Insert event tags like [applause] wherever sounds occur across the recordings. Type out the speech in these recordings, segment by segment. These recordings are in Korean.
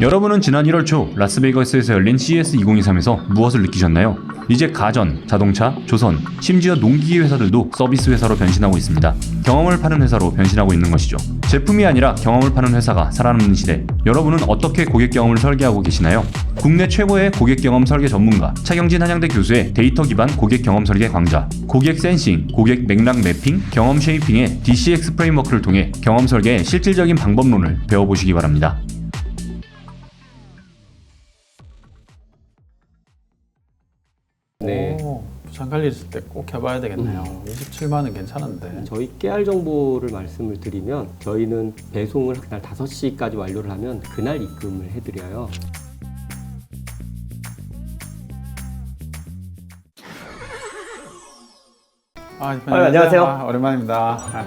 여러분은 지난 1월 초 라스베이거스에서 열린 CES 2023에서 무엇을 느끼셨나요? 이제 가전, 자동차, 조선, 심지어 농기계 회사들도 서비스 회사로 변신하고 있습니다. 경험을 파는 회사로 변신하고 있는 것이죠. 제품이 아니라 경험을 파는 회사가 살아남는 시대. 여러분은 어떻게 고객 경험을 설계하고 계시나요? 국내 최고의 고객 경험 설계 전문가 차경진 한양대 교수의 데이터 기반 고객 경험 설계 강좌, 고객 센싱, 고객 맥락 매핑, 경험 쉐이핑의 DCX 프레임워크를 통해 경험 설계의 실질적인 방법론을 배워보시기 바랍니다. 오, 부산 관리 있을 때 꼭 해봐야 되겠네요. 27만은 괜찮은데. 저희 깨알 정보를 말씀을 드리면 저희는 배송을 그날 5시까지 완료를 하면 그날 입금을 해드려요. 아, 안녕하세요. 아, 오랜만입니다. 아,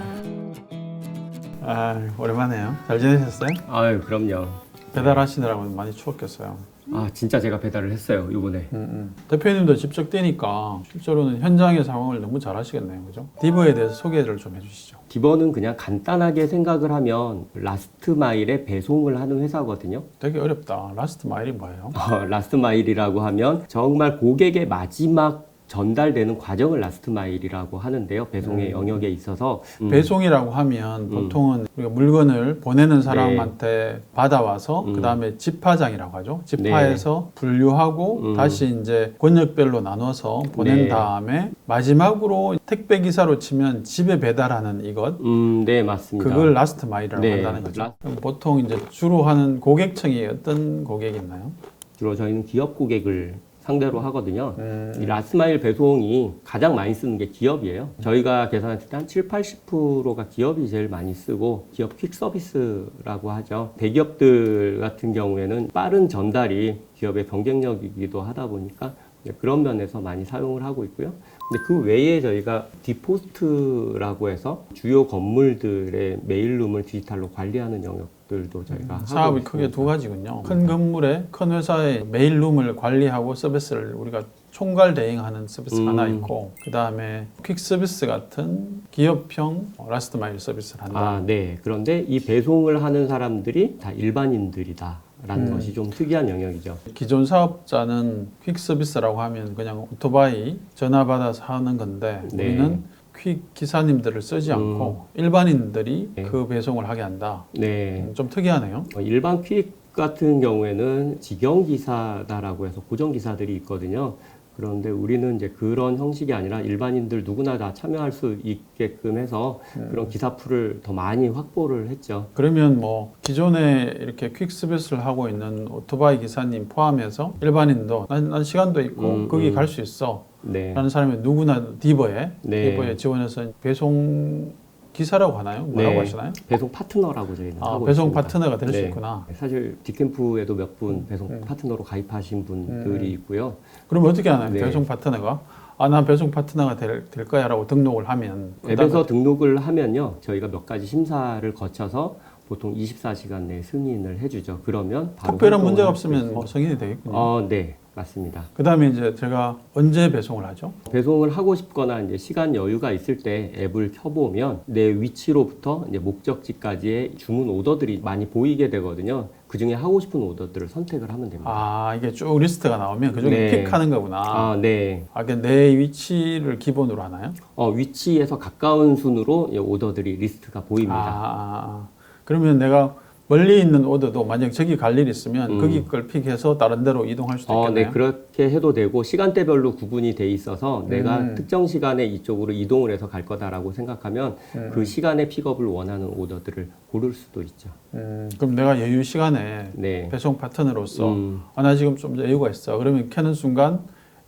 아, 오랜만에요. 잘 지내셨어요? 아유 그럼요. 배달하시느라고 많이 추웠겠어요. 아 진짜 제가 배달을 했어요 이번에. 음, 음. 대표님도 직접 뛰니까 실제로는 현장의 상황을 너무 잘 하시겠네요. 그죠? 디버에 대해서 소개를 좀 해주시죠. 기본은 그냥 간단하게 생각을 하면 라스트 마일에 배송을 하는 회사거든요. 되게 어렵다. 라스트 마일이 뭐예요? 어, 라스트 마일이라고 하면 정말 고객의 마지막 전달되는 과정을 라스트 마일이라고 하는데요. 배송의 영역에 있어서 음, 배송이라고 하면 보통은 우리가 물건을 보내는 사람한테 받아와서 음. 그 다음에 집화장이라고 하죠. 집화해서 분류하고 음. 다시 이제 권역별로 나눠서 보낸 네. 다음에 마지막으로 택배 기사로 치면 집에 배달하는 이것 음, 네 맞습니다. 그걸 라스트 마일이라고 네, 한다는 거죠. 라- 그럼 보통 이제 주로 하는 고객층이 어떤 고객이 있나요? 주로 저희는 기업 고객을 상대로 하거든요. 음. 이 라스마일 배송이 가장 많이 쓰는 게 기업이에요. 저희가 계산했을 때 한 7, 80%가 기업이 제일 많이 쓰고 기업 퀵 서비스라고 하죠. 대기업들 같은 경우에는 빠른 전달이 기업의 경쟁력이기도 하다 보니까 그런 면에서 많이 사용을 하고 있고요. 근데 그 외에 저희가 디포스트라고 해서 주요 건물들의 메일룸을 디지털로 관리하는 영역 들도 저희가 사업이. 크게 두 가지군요. 큰 건물에 큰 회사의 메일룸을 관리하고 서비스를 우리가 총괄 대행하는 서비스 음. 하나 있고 그 다음에 퀵 서비스 같은 기업형 라스트 마일 서비스를 한다. 아, 네. 그런데 이 배송을 하는 사람들이 다 일반인들이다. 라는 음. 것이 좀 특이한 영역이죠. 기존 사업자는 퀵 서비스라고 하면 그냥 오토바이 전화 받아서 하는 건데 네. 우리는 퀵 기사님들을 쓰지 않고 일반인들이 네. 그 배송을 하게 한다. 네. 음, 좀 특이하네요. 어, 일반 퀵 같은 경우에는 직영 기사다라고 해서 고정 기사들이 있거든요. 그런데 우리는 이제 그런 형식이 아니라 일반인들 누구나 다 참여할 수 있게끔 해서 그런 기사풀을 더 많이 확보를 했죠. 그러면 뭐 기존에 이렇게 퀵 서비스를 하고 있는 오토바이 기사님 포함해서 일반인도 난, 난 시간도 있고 음, 거기 음. 갈 수 있어 네. 라는 사람이 누구나 디버에 네. 디버에 지원해서 배송 기사라고 하나요? 뭐라고 네. 하시나요? 배송 파트너라고 저희는 아, 하고 배송 있습니다. 파트너가 될 수 네. 있구나. 사실 디캠프에도 몇 분 배송 음. 파트너로 가입하신 분들이 있고요. 그럼 어떻게 하나요? 네. 배송 파트너가 아, 난 배송 파트너가 될, 될 거야 라고 등록을 하면 앱에서 등록을 하면요, 저희가 몇 가지 심사를 거쳐서 보통 24시간 내에 승인을 해주죠. 그러면 바로 특별한 문제가 없으면. 뭐 승인이 되겠군요. 어, 네, 맞습니다. 그다음에 이제 제가 언제 배송을 하죠? 배송을 하고 싶거나 이제 시간 여유가 있을 때 앱을 켜보면 내 위치로부터 이제 목적지까지의 주문 오더들이 많이 보이게 되거든요. 그 중에 하고 싶은 오더들을 선택을 하면 됩니다. 아 이게 쭉 리스트가 나오면 그 중에 네. 픽하는 거구나. 아, 네. 아, 그내 위치를 기본으로 하나요? 어, 위치에서 가까운 순으로 이 오더들이 리스트가 보입니다. 아, 그러면 내가 멀리 있는 오더도 만약 저기 갈 일 있으면 음. 거기 걸 픽해서 다른 데로 이동할 수도 어, 있겠네요. 네, 그렇게 해도 되고 시간대별로 구분이 돼 있어서 내가 음. 특정 시간에 이쪽으로 이동을 해서 갈 거다라고 생각하면 음. 그 시간에 픽업을 원하는 오더들을 고를 수도 있죠. 음, 그럼 내가 여유 시간에 네. 배송 파트너로서 음, 아, 나 지금 좀 여유가 있어. 그러면 켜는 순간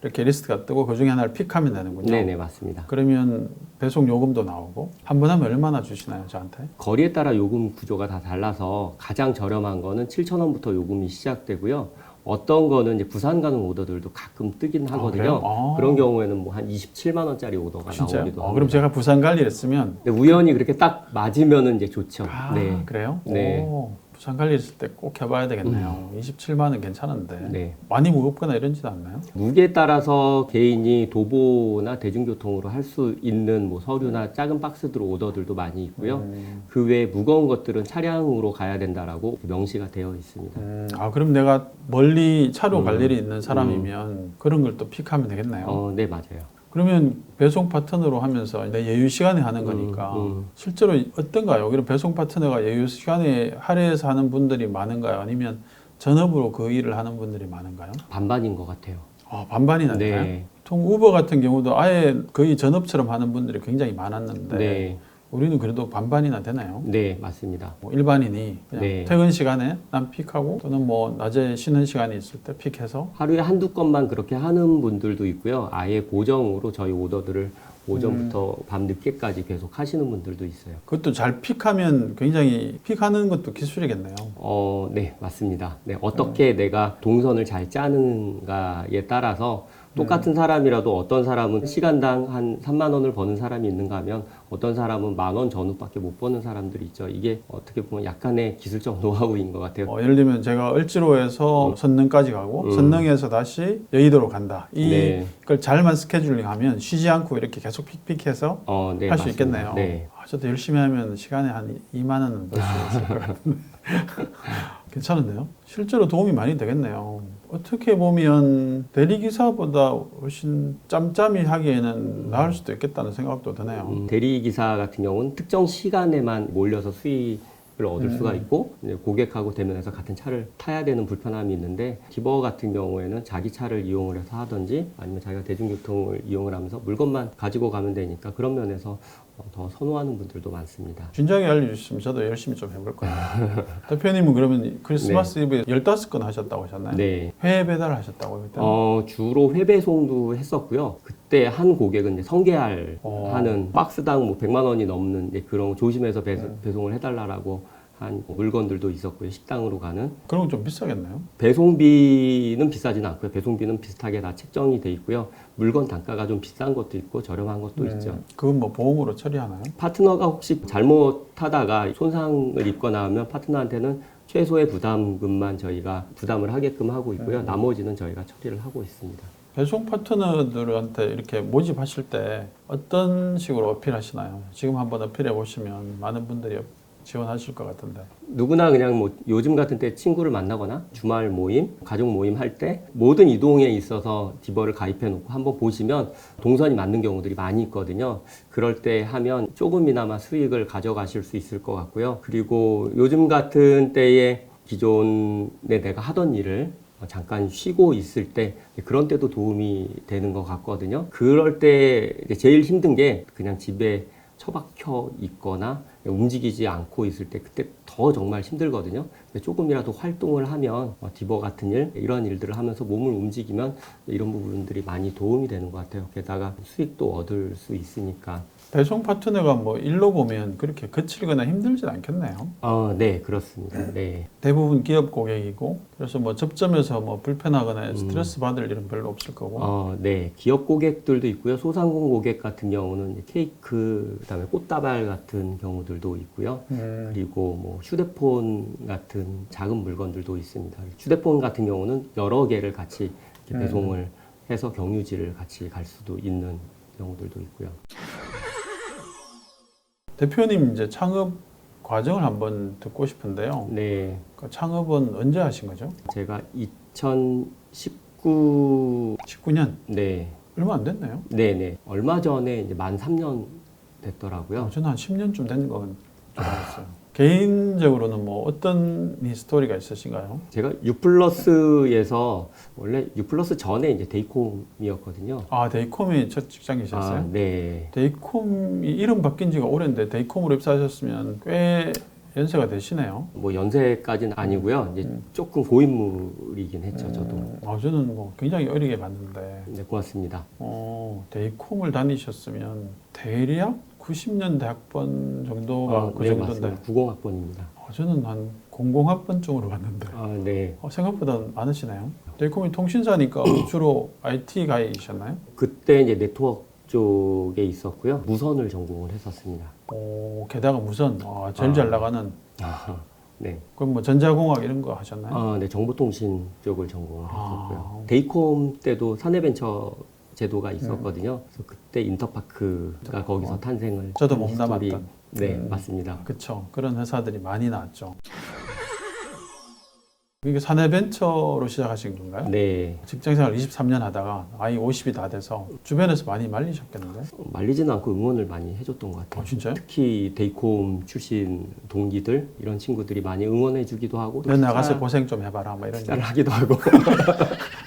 이렇게 리스트가 뜨고 그 중에 하나를 픽하면 되는군요. 네, 네, 맞습니다. 그러면 배송 요금도 나오고 한 번 하면 얼마나 주시나요, 저한테? 거리에 따라 요금 구조가 다 달라서 가장 저렴한 거는 7,000원부터 요금이 시작되고요. 어떤 거는 이제 부산 가는 오더들도 가끔 뜨긴 아, 하거든요. 그래요? 아. 그런 경우에는 뭐 한 27만 원짜리 오더가 진짜요? 나오기도 어, 합니다. 그럼 제가 부산 갈 일 있으면 근데 우연히 그렇게 딱 맞으면은 이제 좋죠. 아, 네. 그래요? 네. 오, 부산 관리 있을 때 꼭 해봐야 되겠네요. 27만은 괜찮은데 음. 네. 많이 무겁거나 이런지도 않나요? 무게에 따라서 개인이 도보나 대중교통으로 할 수 있는 뭐 서류나 작은 박스들 오더들도 많이 있고요. 음. 그 외에 무거운 것들은 차량으로 가야 된다라고 명시가 되어 있습니다. 음, 아 그럼 내가 멀리 차로 음. 갈 일이 있는 사람이면 그런 걸 또 픽하면 되겠네요. 어, 네 맞아요. 그러면 배송 파트너로 하면서 내 예유 시간에 하는 거니까 음, 음. 실제로 어떤가요? 그럼 배송 파트너가 예유 시간에 할애해서 하는 분들이 많은가요? 아니면 전업으로 그 일을 하는 분들이 많은가요? 반반인 것 같아요. 아, 반반이나? 네. 보통 우버 같은 경우도 아예 거의 전업처럼 하는 분들이 굉장히 많았는데 네. 우리는 그래도 반반이나 되나요? 네, 맞습니다. 뭐 일반인이 그냥 네. 퇴근 시간에 난 픽하고 또는 뭐 낮에 쉬는 시간이 있을 때 픽해서 하루에 한두 건만 그렇게 하는 분들도 있고요. 아예 고정으로 저희 오더들을 오전부터 음. 밤 늦게까지 계속 하시는 분들도 있어요. 그것도 잘 픽하면 굉장히 픽하는 것도 기술이겠네요. 어, 네, 맞습니다. 네, 음. 어떻게 내가 동선을 잘 짜는가에 따라서 음. 똑같은 사람이라도 어떤 사람은 시간당 한 3만 원을 버는 사람이 있는가 하면 어떤 사람은 만 원 전후밖에 못 버는 사람들이 있죠. 이게 어떻게 보면 약간의 기술적 [laughs] 노하우인 것 같아요. 어, 예를 들면 제가 얼지로에서 선능까지 가고 음. 선능에서 다시 여의도로 간다. 네. 이걸 잘만 스케줄링하면 쉬지 않고 이렇게 계속 픽픽해서 어, 네, 할수 맞습니다. 있겠네요. 네. 아, 저도 열심히 하면 시간에 한 2만 원은 벌 수 있을 것 같은데. [laughs] 괜찮은데요? 실제로 도움이 많이 되겠네요. 어떻게 보면 대리기사보다 훨씬 짬짬이 하기에는 나을 수도 있겠다는 생각도 드네요. 음, 대리기사 같은 경우는 특정 시간에만 몰려서 수익 을 얻을 음. 수가 있고 이제 고객하고 대면해서 같은 차를 타야 되는 불편함이 있는데 디버 같은 경우에는 자기 차를 이용을 해서 하든지 아니면 자기가 대중교통을 이용을 하면서 물건만 가지고 가면 되니까 그런 면에서 어, 더 선호하는 분들도 많습니다. 진작에 알려주셨으면 저도 열심히 좀 해볼 거예요. [laughs] 대표님은 그러면 크리스마스 이브에 15건 하셨다고 하셨나요? 네. 회 배달 하셨다고요? 그때? 어, 주로 회 배송도 했었고요. 그때 한 고객은 이제 성게알 어. 하는 박스당 뭐 100만 원이 넘는 그런 조심해서 배, 네. 배송을 해달라고 한 물건들도 있었고요. 식당으로 가는. 그런 건 좀 비싸겠네요. 배송비는 비싸진 않고요. 배송비는 비슷하게 다 책정이 돼 있고요. 물건 단가가 좀 비싼 것도 있고 저렴한 것도 있죠. 음, 그건 뭐 보험으로 처리하나요? 파트너가 혹시 잘못하다가 손상을 입거나 하면 파트너한테는 최소의 부담금만 저희가 부담을 하게끔 하고 있고요. 음. 나머지는 저희가 처리를 하고 있습니다. 배송 파트너들한테 이렇게 모집하실 때 어떤 식으로 어필하시나요? 지금 한번 어필해 보시면 많은 분들이 지원하실 것 같은데. 누구나 그냥 뭐 요즘 같은 때 친구를 만나거나 주말 모임, 가족 모임 할 때 모든 이동에 있어서 디버를 가입해 놓고 한번 보시면 동선이 맞는 경우들이 많이 있거든요. 그럴 때 하면 조금이나마 수익을 가져가실 수 있을 것 같고요. 그리고 요즘 같은 때에 기존에 내가 하던 일을 잠깐 쉬고 있을 때 그런 때도 도움이 되는 것 같거든요. 그럴 때 제일 힘든 게 그냥 집에 처박혀 있거나 움직이지 않고 있을 때 그때 더 정말 힘들거든요. 조금이라도 활동을 하면 어, 디버 같은 일 이런 일들을 하면서 몸을 움직이면 이런 부분들이 많이 도움이 되는 것 같아요. 게다가 수익도 얻을 수 있으니까. 배송 파트너가 뭐 일로 보면 그렇게 거칠거나 힘들진 않겠네요. 어, 네 그렇습니다. 네. 대부분 기업 고객이고 그래서 뭐 접점에서 뭐 불편하거나 음. 스트레스 받을 일은 별로 없을 거고. 어, 네. 기업 고객들도 있고요. 소상공 고객 같은 경우는 케이크, 그다음에 꽃다발 같은 경우들도 있고요. 음, 그리고 뭐 휴대폰 같은 작은 물건들도 있습니다. 휴대폰 같은 경우는 여러 개를 같이 이렇게 음. 배송을 해서 경유지를 같이 갈 수도 있는 경우들도 있고요. 대표님 이제 창업 과정을 한번 듣고 싶은데요. 네. 그 창업은 언제 하신 거죠? 제가 2019 19년 네. 얼마 안 됐네요. 네, 네. 얼마 전에 이제 만 3년 됐더라고요. 저는 한 10년쯤 된건줄 알았어요. 개인적으로는 뭐 어떤 스토리가 있으신가요? 제가 유플러스에서 원래 유플러스 전에 이제 데이콤이었거든요. 아 데이콤이 첫 직장이셨어요? 아, 네. 데이콤이 이름 바뀐 지가 오래인데 데이콤으로 입사하셨으면 꽤 연세가 되시네요. 뭐 연세까지는 아니고요. 이제 음. 조금 고인물이긴 했죠, 저도. 음, 아, 저는 뭐 굉장히 어리게 봤는데 네, 고맙습니다. 어, 데이콤을 다니셨으면 대략 90년 대 학번 정도가 아, 그 네, 정도인데 맞습니다. 90학번입니다. 어, 저는 한 00학번쯤으로 봤는데 아, 네. 어, 생각보다 많으시네요. 데이콤이 통신사니까 [coughs] 주로 IT 가이셨나요? 그때 이제 네트워크 쪽에 있었고요. 무선을 전공을 했었습니다. 오, 게다가 무선 아, 제일 아. 잘 나가는 아, 네. 그럼 뭐 전자공학 이런 거 하셨나요? 아, 네, 정보통신 쪽을 전공을 아. 했었고요. 데이콤 때도 사내벤처 제도가 있었거든요. 그래서 그때 인터파크가 거기서 탄생을 어. 저도 한 몸담았던. 히스토리- 네, 음. 맞습니다. 그렇죠. 그런 회사들이 많이 나왔죠. 이게 사내 벤처로 시작하신 건가요? 네, 직장생활 23년 하다가 아이 50이 다 돼서 주변에서 많이 말리셨겠는데? 어, 말리지는 않고 응원을 많이 해줬던 것 어, 같아요. 진짜요? 특히 데이콤 출신 동기들 이런 친구들이 많이 응원해주기도 하고 너 나가서 쌀- 고생 좀 해봐라 뭐 이런 쌀을 하기도 하고 [laughs]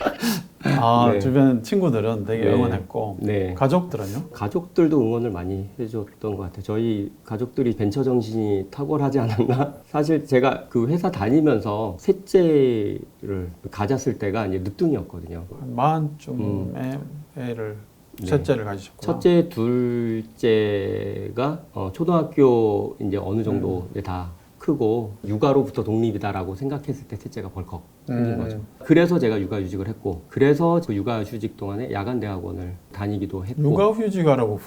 아 네. 주변 친구들은 되게 네. 응원했고 네 가족들은요? 가족들도 응원을 많이 해줬던 것 같아요. 저희 가족들이 벤처 정신이 탁월하지 않았나? [laughs] 사실 제가 그 회사 다니면서 셋째를 가졌을 때가 이제 늦둥이였거든요. 한 마흔쯤에 애를 음. 네. 셋째를 가지셨구나. 첫째, 둘째가 어, 초등학교 이제 어느 정도 이제 다 크고 육아로부터 독립이다라고 생각했을 때 셋째가 벌컥 생긴 음. 거죠. 그래서 제가 육아휴직을 했고, 그래서 그 육아휴직 동안에 야간 대학원을 다니기도 했고, 육아휴직하라고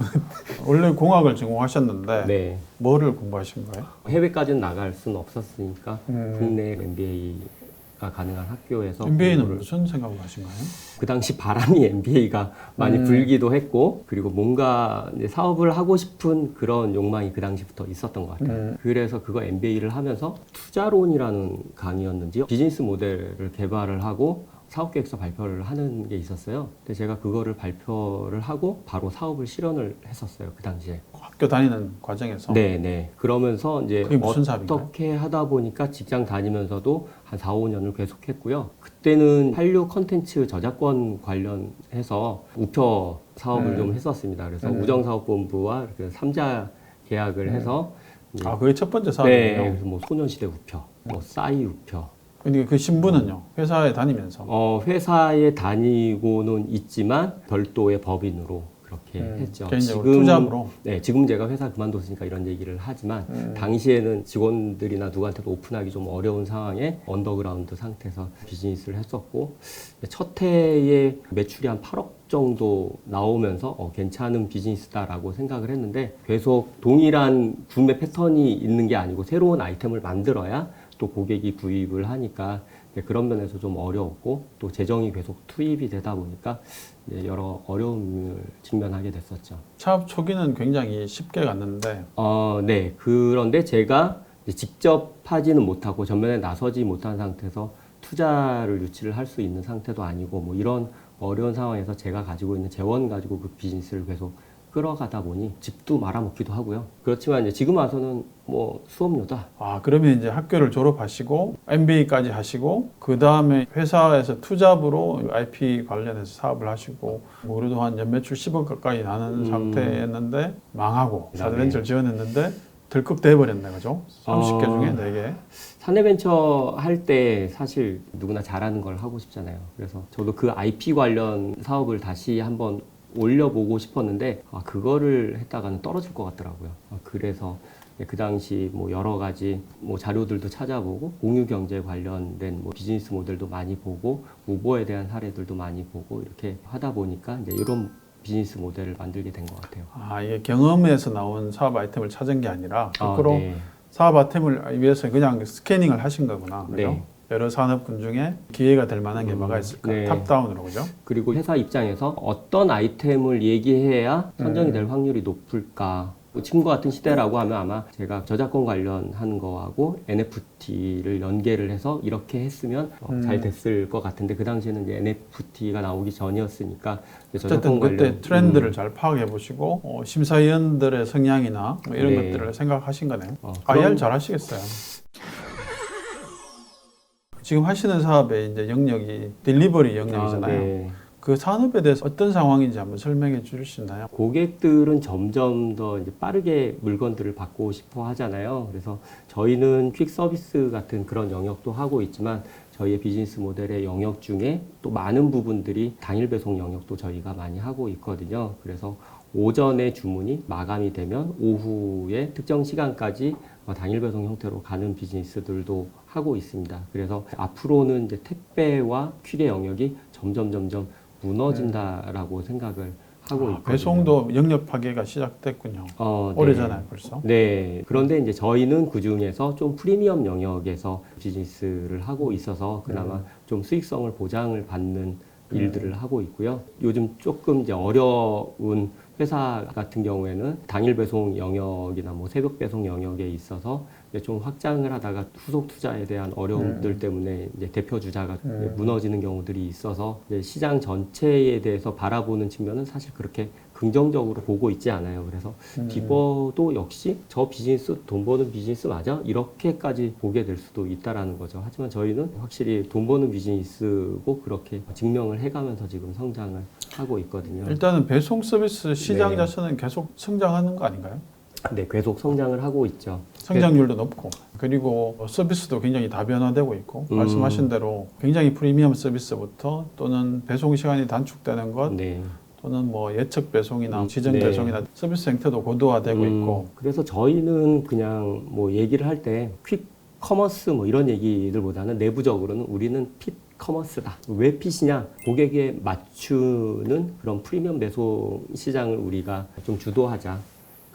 원래 공학을 전공하셨는데 네 뭐를 공부하신 거예요? 해외까지는 나갈 수는 없었으니까 음. 국내 MBA 가 가능한 학교에서 MBA는 공부를- 무슨 생각을 하신 거예요? 그 당시 바람이 [laughs] MBA가 많이 음. 불기도 했고 그리고 뭔가 이제 사업을 하고 싶은 그런 욕망이 그 당시부터 있었던 것 같아요. 음. 그래서 그거 MBA를 하면서 투자론이라는 강의였는지 비즈니스 모델을 개발을 하고 사업 계획서 발표를 하는 게 있었어요. 근데 제가 그거를 발표를 하고 바로 사업을 실현을 했었어요. 그 당시에. 학교 다니는 과정에서 네, 네. 그러면서 이제 무슨 사업인가요? 어떻게 하다 보니까 직장 다니면서도 한 4, 5년을 계속했고요. 그때는 한류 컨텐츠 저작권 관련해서 우표 사업을 음. 좀 했었습니다. 그래서 음. 우정사업본부와 삼자 계약을 해서 이제 아 그게 첫 번째 네, 사업이에요. 그래서 뭐 소년시대 우표, 뭐 싸이 우표. 근데 그 신분은요? 회사에 다니면서 어, 회사에 다니고는 있지만 별도의 법인으로 그렇게 음, 했죠. 개인적으로 투잡으로 네, 지금 제가 회사 그만뒀으니까 이런 얘기를 하지만 음. 당시에는 직원들이나 누구한테도 오픈하기 좀 어려운 상황에 언더그라운드 상태에서 비즈니스를 했었고 첫 해에 매출이 한 8억 정도 나오면서 어, 괜찮은 비즈니스다라고 생각을 했는데 계속 동일한 구매 패턴이 있는 게 아니고 새로운 아이템을 만들어야 또 고객이 구입을 하니까 그런 면에서 좀 어려웠고 또 재정이 계속 투입이 되다 보니까 여러 어려움을 직면하게 됐었죠. 사업 초기는 굉장히 쉽게 갔는데 어, 네. 그런데 제가 직접 하지는 못하고 전면에 나서지 못한 상태에서 투자를 유치를 할 수 있는 상태도 아니고 뭐 이런 어려운 상황에서 제가 가지고 있는 재원 가지고 그 비즈니스를 계속 끌어가다 보니 집도 말아먹기도 하고요. 그렇지만 이제 지금 와서는 뭐 수업료다. 아 그러면 이제 학교를 졸업하시고 MBA까지 하시고 그 다음에 회사에서 투잡으로 IP 관련해서 사업을 하시고 뭐 그래도 한 연매출 10억 가까이 나는 음. 상태였는데 망하고 네. 사드벤처를 지원했는데 들급 돼버렸네 그죠? 30개 어. 중에 4개 사내벤처 할 때 사실 누구나 잘하는 걸 하고 싶잖아요. 그래서 저도 그 IP 관련 사업을 다시 한번 올려보고 싶었는데 아, 그거를 했다가는 떨어질 것 같더라고요. 아, 그래서 그 당시 뭐 여러 가지 뭐 자료들도 찾아보고 공유 경제 관련된 뭐 비즈니스 모델도 많이 보고 우보에 대한 사례들도 많이 보고 이렇게 하다 보니까 이제 이런 비즈니스 모델을 만들게 된 것 같아요. 아 이게 경험에서 나온 사업 아이템을 찾은 게 아니라 아, 거꾸로 네. 사업 아이템을 위해서 그냥 스캐닝을 하신 거구나 그죠? 네. 여러 산업군 중에 기회가 될 만한 게 음, 뭐가 있을까 네. 탑다운으로 그죠? 그리고 회사 입장에서 어떤 아이템을 얘기해야 선정이 음. 될 확률이 높을까? 뭐 지금과 같은 시대라고 하면 아마 제가 저작권 관련하는 거하고 NFT를 연계를 해서 이렇게 했으면 어, 음. 잘 됐을 것 같은데 그 당시에는 이제 NFT가 나오기 전이었으니까 어쨌든 그때 관련 트렌드를 음, 잘 파악해 보시고 어, 심사위원들의 성향이나 뭐 이런 네. 것들을 생각하신 거네요. 어, IR 그런- 잘 하시겠어요. 지금 하시는 사업의 이제 영역이 딜리버리 영역이잖아요. 아, 네. 그 산업에 대해서 어떤 상황인지 한번 설명해 있나요? 고객들은 점점 더 이제 빠르게 물건들을 받고 싶어 하잖아요. 그래서 저희는 퀵 서비스 같은 그런 영역도 하고 있지만 저희의 비즈니스 모델의 영역 중에 또 많은 부분들이 당일 배송 영역도 저희가 많이 하고 있거든요. 그래서 오전에 주문이 마감이 되면 오후에 특정 시간까지 어, 당일 배송 형태로 가는 비즈니스들도 하고 있습니다. 그래서 앞으로는 이제 택배와 퀵의 영역이 점점 점점 무너진다라고 생각을 하고 아, 있거든요. 배송도 영역 파괴가 시작됐군요. 어, 네. 오래잖아요, 벌써. 네. 그런데 이제 저희는 그 중에서 좀 프리미엄 영역에서 비즈니스를 하고 있어서 그나마 음. 좀 수익성을 보장을 받는 일들을 하고 있고요. 요즘 조금 이제 어려운 회사 같은 경우에는 당일 배송 영역이나 뭐 새벽 배송 영역에 있어서 좀 확장을 하다가 후속 투자에 대한 어려움들 때문에 이제 대표 주자가 음. 무너지는 경우들이 있어서 이제 시장 전체에 대해서 바라보는 측면은 사실 그렇게 긍정적으로 보고 있지 않아요. 그래서 음. 디버도 역시 저 비즈니스 돈 버는 비즈니스 맞아? 이렇게까지 보게 될 수도 있다라는 거죠. 하지만 저희는 확실히 돈 버는 비즈니스고 그렇게 증명을 해가면서 지금 성장을 하고 있거든요. 일단은 배송 서비스 시장 네. 자체는 계속 성장하는 거 아닌가요? 네, 계속 성장을 하고 있죠. 성장률도 높고 그리고 서비스도 굉장히 다변화되고 있고 음. 말씀하신 대로 굉장히 프리미엄 서비스부터 또는 배송 시간이 단축되는 것 네. 또는 뭐 예측 배송이나 음, 지정 네. 배송이나 서비스 형태도 고도화되고 음, 있고 그래서 저희는 그냥 뭐 얘기를 할 때 퀵 커머스 뭐 이런 얘기들보다는 내부적으로는 우리는 핏 커머스다. 왜 핏이냐? 고객에 맞추는 그런 프리미엄 배송 시장을 우리가 좀 주도하자.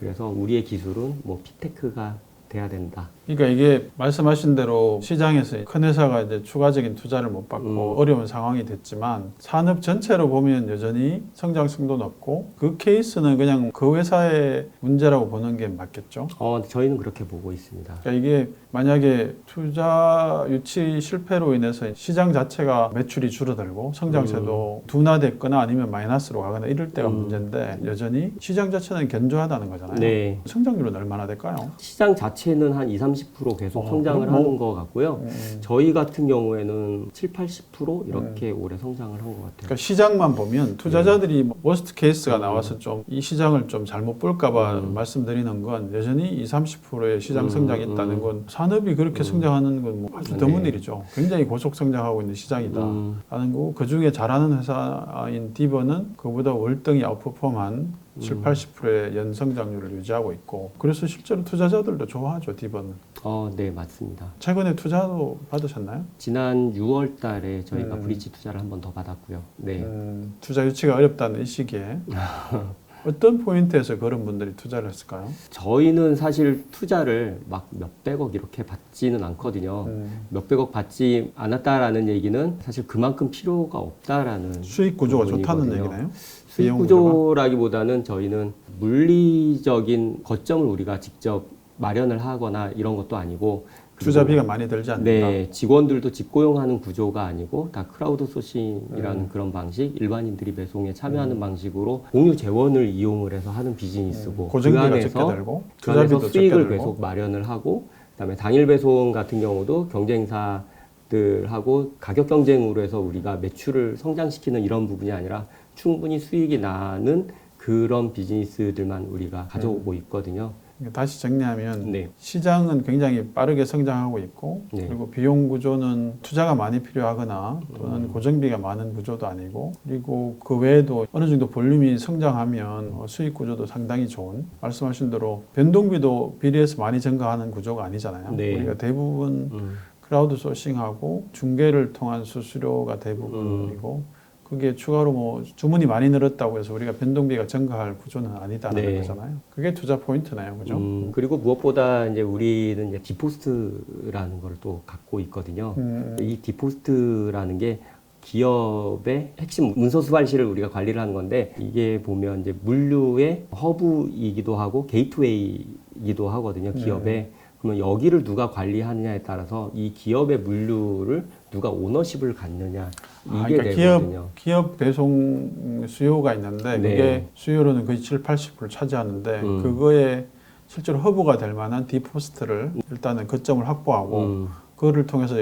그래서 우리의 기술은 뭐 피테크가 돼야 된다. 그러니까 이게 말씀하신 대로 시장에서 큰 회사가 이제 추가적인 투자를 못 받고 음. 어려운 상황이 됐지만 산업 전체로 보면 여전히 성장성도 높고 그 케이스는 그냥 그 회사의 문제라고 보는 게 맞겠죠. 어, 저희는 그렇게 보고 있습니다. 그러니까 이게 만약에 투자 유치 실패로 인해서 시장 자체가 매출이 줄어들고 성장세도 둔화됐거나 아니면 마이너스로 가거나 이럴 때가 음. 문제인데 여전히 시장 자체는 견조하다는 거잖아요. 네. 성장률은 얼마나 될까요? 시장 자체는 한 20, 30% 계속 어, 성장을 뭐- 하는 것 같고요. 음. 저희 같은 경우에는 7, 80% 이렇게 올해 성장을 한 것 같아요. 그러니까 시장만 보면 투자자들이 뭐 워스트 케이스가 음. 나와서 좀 이 시장을 좀 잘못 볼까봐 음. 말씀드리는 건 여전히 20, 30%의 시장 음, 성장이 있다는 음. 건 산업이 그렇게 음. 성장하는 건뭐 아주 네. 드문 일이죠. 굉장히 고속 성장하고 있는 시장이다. 음, 하는 거고 그 중에 잘하는 회사인 디버는 그보다 월등히 아웃퍼폼한 7, 음. 80%의 연성장률을 유지하고 있고 그래서 실제로 투자자들도 좋아하죠 디버는 어, 네, 맞습니다. 최근에 투자도 받으셨나요? 지난 6월 달에 저희가 음. 브릿지 투자를 한 번 더 받았고요. 네. 음, 투자 유치가 어렵다는 이 시기에 [laughs] 어떤 포인트에서 그런 분들이 투자를 했을까요? 저희는 사실 투자를 막 몇백억 이렇게 받지는 않거든요. 음, 몇백억 받지 않았다라는 얘기는 사실 그만큼 필요가 없다라는 수익 구조가 좋다는 부분이거든요. 얘기네요. 수익? 구조라기보다는 저희는 물리적인 거점을 우리가 직접 마련을 하거나 이런 것도 아니고 투자비가 많이 들지 않는다. 네, 직원들도 직고용하는 구조가 아니고 다 크라우드 소싱이라는 음. 그런 방식, 일반인들이 배송에 참여하는 방식으로 공유 재원을 이용을 해서 하는 비즈니스고 음, 그 안에서 들고 그 안에서 수익을 들고 계속 마련을 하고 그다음에 당일 배송 같은 경우도 경쟁사 들하고 가격 경쟁으로 해서 우리가 매출을 성장시키는 이런 부분이 아니라 충분히 수익이 나는 그런 비즈니스들만 우리가 가져오고 있거든요. 다시 정리하면 네. 시장은 굉장히 빠르게 성장하고 있고 네. 그리고 비용 구조는 투자가 많이 필요하거나 또는 음. 고정비가 많은 구조도 아니고 그리고 그 외에도 어느 정도 볼륨이 성장하면 어, 수익 구조도 상당히 좋은 말씀하신 대로 변동비도 비례해서 많이 증가하는 구조가 아니잖아요. 네. 우리가 대부분 음. 크라우드 소싱하고 중개를 통한 수수료가 대부분이고 그게 추가로 뭐 주문이 많이 늘었다고 해서 우리가 변동비가 증가할 구조는 아니다는 네. 거잖아요. 그게 투자 포인트네요, 그죠? 음, 그리고 무엇보다 이제 우리는 이제 디포스트라는 걸 또 갖고 있거든요. 음, 이 디포스트라는 게 기업의 핵심 문서 수발실을 우리가 관리를 하는 건데 이게 보면 이제 물류의 허브이기도 하고 게이트웨이이기도 하거든요. 기업에 그러면 여기를 누가 관리하느냐에 따라서 이 기업의 물류를 누가 오너십을 갖느냐 이게 아, 그러니까 되거든요. 기업 기업 배송 수요가 있는데 네. 그게 수요로는 거의 7, 80%를 차지하는데 음. 그거에 실제로 허브가 될 만한 디포스트를 일단은 거점을 확보하고 음, 그거를 통해서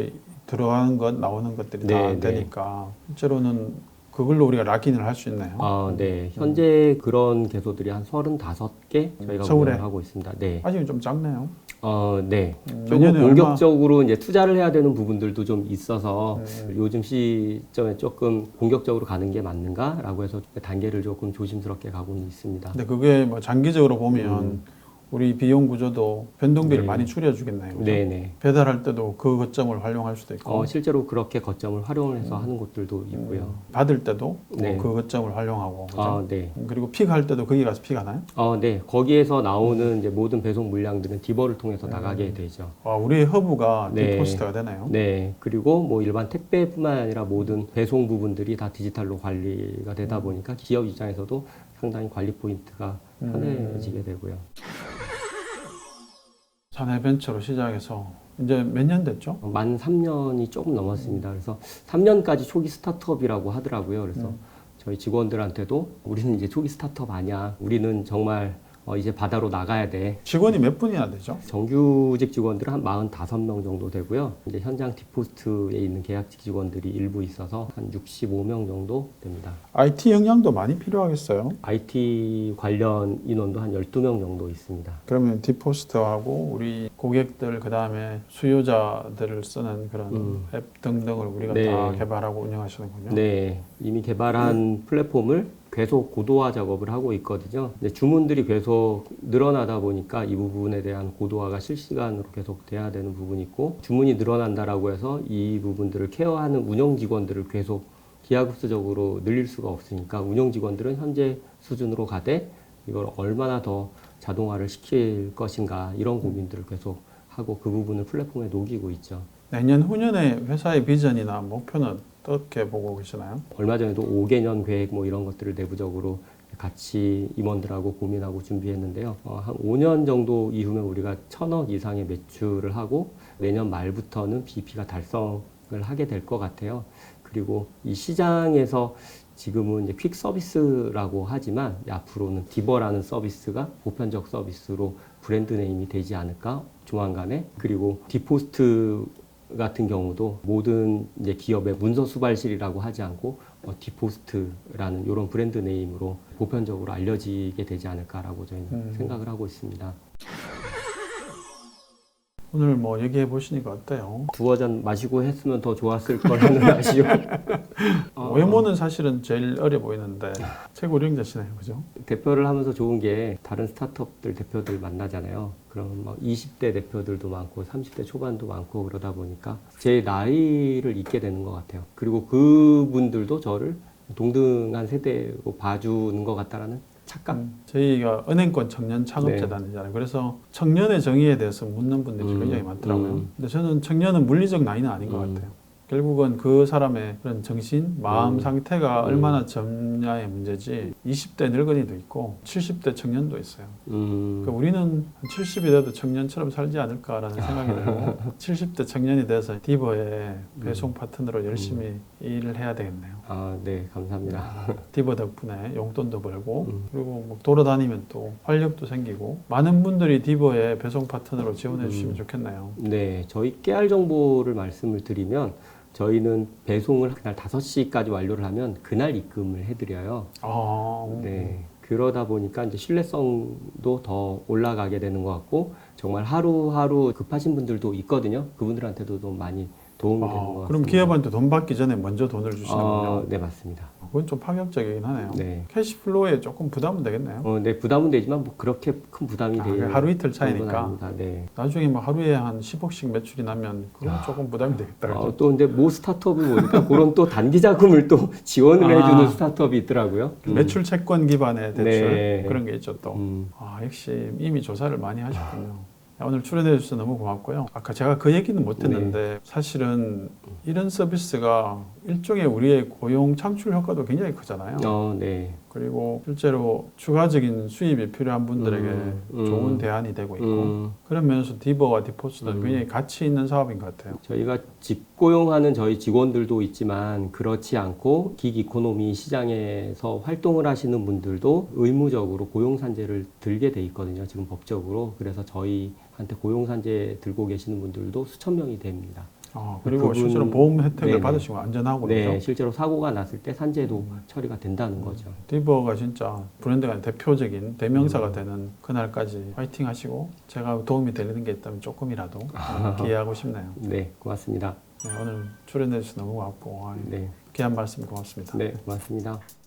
들어가는 것 나오는 것들이 다 네, 네. 되니까 실제로는 그걸로 우리가 락인을 할 수 있네요. 아, 네. 현재 그런 개소들이 한 35개 저희가? 운영하고 있습니다. 네. 아직은 좀 작네요. 어, 네. 음, 조금 내년에 본격적으로 이제 투자를 해야 되는 부분들도 좀 있어서 음. 요즘 시점에 조금 본격적으로 가는 게 맞는가라고 해서 단계를 조금 조심스럽게 가고는 있습니다. 근데 그게 뭐 장기적으로 보면 음. 우리 비용 구조도 변동비를 네. 많이 줄여주겠네요. 그죠? 네네. 배달할 때도 그 거점을 활용할 수도 있고 어, 실제로 그렇게 거점을 활용을 해서 하는 곳들도 있고요. 음, 받을 때도 네. 그 거점을 활용하고 그죠? 아, 네. 음, 그리고 픽할 때도 거기 가서 픽하나요? 어, 네. 거기에서 나오는 이제 모든 배송 물량들은 디버를 통해서 나가게 되죠. 아, 우리의 허브가 네. 디포스트가 되나요? 네. 그리고 뭐 일반 택배뿐만 아니라 모든 배송 부분들이 다 디지털로 관리가 되다 음. 보니까 기업 입장에서도 상당히 관리 포인트가 음. 편해지게 되고요. 사내벤처로 시작해서 이제 몇 년 됐죠? 어, 만 3년이 조금 넘었습니다. 그래서 3년까지 초기 스타트업이라고 하더라고요. 그래서 음. 저희 직원들한테도 우리는 이제 초기 스타트업 아니야. 우리는 정말 어, 이제 바다로 나가야 돼. 직원이 몇 분이나 되죠? 정규직 직원들은 한 45명 정도 되고요. 이제 현장 디포스트에 있는 계약직 직원들이 일부 있어서 한 65명 정도 됩니다. IT 역량도 많이 필요하겠어요. IT 관련 인원도 한 12명 정도 있습니다. 그러면 디포스트하고 우리 고객들 그 다음에 수요자들을 쓰는 그런 음. 앱 등등을 우리가 네. 다 개발하고 운영하시는군요. 네, 이미 개발한 플랫폼을 계속 고도화 작업을 하고 있거든요. 주문들이 계속 늘어나다 보니까 이 부분에 대한 고도화가 실시간으로 계속 돼야 되는 부분이 있고 주문이 늘어난다라고 해서 이 부분들을 케어하는 운영 직원들을 계속 기하급수적으로 늘릴 수가 없으니까 운영 직원들은 현재 수준으로 가되 이걸 얼마나 더 자동화를 시킬 것인가 이런 고민들을 계속 하고 그 부분을 플랫폼에 녹이고 있죠. 내년 후년에 회사의 비전이나 목표는 어떻게 보고 계시나요? 얼마 전에도 5개년 계획 뭐 이런 것들을 내부적으로 같이 임원들하고 고민하고 준비했는데요. 어, 한 5년 정도 이후면 우리가 천억 이상의 매출을 하고 내년 말부터는 BP가 달성을 하게 될 것 같아요. 그리고 이 시장에서 지금은 이제 퀵 서비스라고 하지만 앞으로는 디버라는 서비스가 보편적 서비스로 브랜드 네임이 되지 않을까 조만간에 그리고 디포스트 같은 경우도 모든 이제 기업의 문서 수발실이라고 하지 않고 어, 디포스트라는 이런 브랜드 네임으로 보편적으로 알려지게 되지 않을까라고 저희는 음. 생각을 하고 있습니다. 오늘 뭐 얘기해 보시니까 어때요? 두어 잔 마시고 했으면 더 좋았을 거라는 [laughs] 아쉬움. 어, [laughs] 외모는 사실은 제일 어려 보이는데 최고 운영자시네요, 그죠? 대표를 하면서 좋은 게 다른 스타트업들 대표들 만나잖아요. 그럼 막 20대 대표들도 많고 30대 초반도 많고 그러다 보니까 제 나이를 잊게 되는 것 같아요. 그리고 그분들도 저를 동등한 세대로 봐주는 것 같다라는 착각. 음, 저희가 은행권 청년 창업재단이잖아요. 그래서 청년의 정의에 대해서 묻는 분들이 네. 음, 굉장히 많더라고요. 음. 근데 저는 청년은 물리적 나이는 아닌 것 음. 같아요. 결국은 그 사람의 그런 정신, 마음 음. 상태가 음. 얼마나 젊냐의 문제지 20대 늙은이도 있고 70대 청년도 있어요. 음, 그러니까 우리는 한 70이 돼도 청년처럼 살지 않을까라는 생각이 들고 [laughs] 70대 청년이 돼서 디버의 배송 파트너로 열심히 일을 해야 되겠네요. 아, 네, 감사합니다. 디버 덕분에 용돈도 벌고 음. 그리고 뭐 돌아다니면 또 활력도 생기고 많은 분들이 디버의 배송 파트너로 지원해 주시면 음. 좋겠네요. 네, 저희 깨알 정보를 말씀을 드리면 저희는 배송을 그날 5시까지 완료를 하면 그날 입금을 해드려요. 아, 네. 그러다 보니까 이제 신뢰성도 더 올라가게 되는 것 같고 정말 하루하루 급하신 분들도 있거든요. 그분들한테도 좀 많이 도움이 되는 것 아, 같습니다. 그럼 기업한테 돈 받기 전에 먼저 돈을 주시는군요. 어, 네, 맞습니다. 그건 좀 파격적이긴 하네요. 네. 캐시플로우에 조금 부담은 되겠네요. 어, 네, 부담은 되지만 뭐 그렇게 큰 부담이 아, 되는 하루 이틀 건 차이니까. 네. 나중에 뭐 하루에 한 10억씩 매출이 나면 그건 조금 부담이 되겠다. 어, 또 근데 모 스타트업을 보니까 그런 또 단기 자금을 또 [laughs] 지원을 아. 해주는 스타트업이 있더라고요. 음. 매출 채권 기반의 대출 네. 그런 게 있죠 또. 음. 아 역시 이미 조사를 많이 하셨군요. 오늘 출연해 주셔서 너무 고맙고요. 아까 제가 그 얘기는 못했는데 네. 사실은 이런 서비스가 일종의 우리의 고용 창출 효과도 굉장히 크잖아요. 어, 네. 그리고 실제로 추가적인 수입이 필요한 분들에게 음, 음. 좋은 대안이 되고 있고 음. 그런 면에서 디버와 디포스는 음. 굉장히 가치 있는 사업인 것 같아요. 저희가 직고용하는 저희 직원들도 있지만 그렇지 않고 긱 이코노미 시장에서 활동을 하시는 분들도 의무적으로 고용산재를 들게 돼 있거든요. 지금 법적으로. 그래서 저희한테 고용산재 들고 계시는 분들도 수천 명이 됩니다. 아, 그리고 그분- 실제로 보험 혜택을 네네. 받으시고 안전하고 네, 그렇죠. 실제로 사고가 났을 때 산재도 음. 처리가 된다는 거죠. 디버가 진짜 브랜드가 대표적인 대명사가 음. 되는 그날까지 파이팅 하시고 제가 도움이 되는 게 있다면 조금이라도 [laughs] 기여하고 싶네요. 네, 고맙습니다. 네, 오늘 출연해 주셔서 너무 고맙고 아, 네, 귀한 말씀 고맙습니다. 네, 고맙습니다.